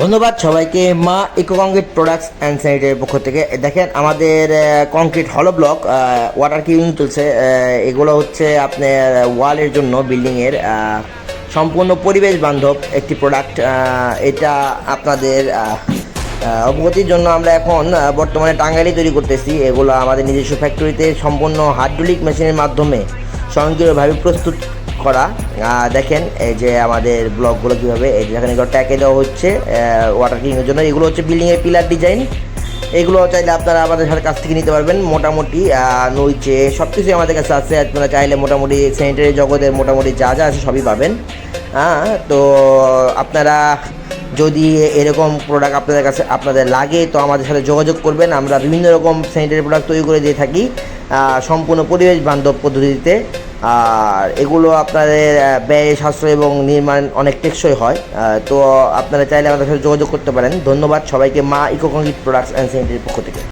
ধন্যবাদ সবাইকে Maa eco concrete products and স্যানিটারির পক্ষ থেকে। দেখেন, আমাদের কংক্রিট হলো ব্লক ওয়াটার কিউরিং চলছে এগুলো হচ্ছে আপনার ওয়ালের জন্য বিল্ডিংয়ের সম্পূর্ণ পরিবেশ বান্ধব একটি প্রোডাক্ট এটা আপনাদের অবগতির জন্য আমরা এখন বর্তমানে টাঙ্গাইলে তৈরি করতেছি। এগুলো আমাদের নিজস্ব ফ্যাক্টরিতে সম্পূর্ণ হাইড্রোলিক মেশিনের মাধ্যমে স্বয়ংক্রিয়ভাবে প্রস্তুত করা। দেখেন, এই যে আমাদের ব্লকগুলো কীভাবে, এই যেখানে এগুলো ট্যাকে দেওয়া হচ্ছে ওয়াটার কিংয়ের জন্য, এগুলো হচ্ছে বিল্ডিংয়ের পিলার ডিজাইন এগুলো চাইলে আপনারা আমাদের সাথে কাছ থেকে নিতে পারবেন, মোটামুটি নইচে সব কিছুই আমাদের কাছে আছে। আপনারা চাইলে মোটামুটি স্যানিটারি জগতের মোটামুটি যা যা আছে সবই পাবেন। হ্যাঁ তো আপনারা যদি এরকম প্রোডাক্ট আপনাদের কাছে, আপনাদের লাগে, তো আমাদের সাথে যোগাযোগ করবেন। আমরা বিভিন্ন রকম স্যানিটারি প্রোডাক্ট তৈরি করে দিয়ে থাকি সম্পূর্ণ পরিবেশ বান্ধব পদ্ধতিতে। আর এগুলো আপনাদের ব্যয়, সাশ্রয় এবং নির্মাণ অনেক টেকসই হয়। তো আপনারা চাইলে আমাদের সাথে যোগাযোগ করতে পারেন। ধন্যবাদ সবাইকে মা ইকো প্রোডাক্টস অ্যান্ড সেন্টারের পক্ষ থেকে।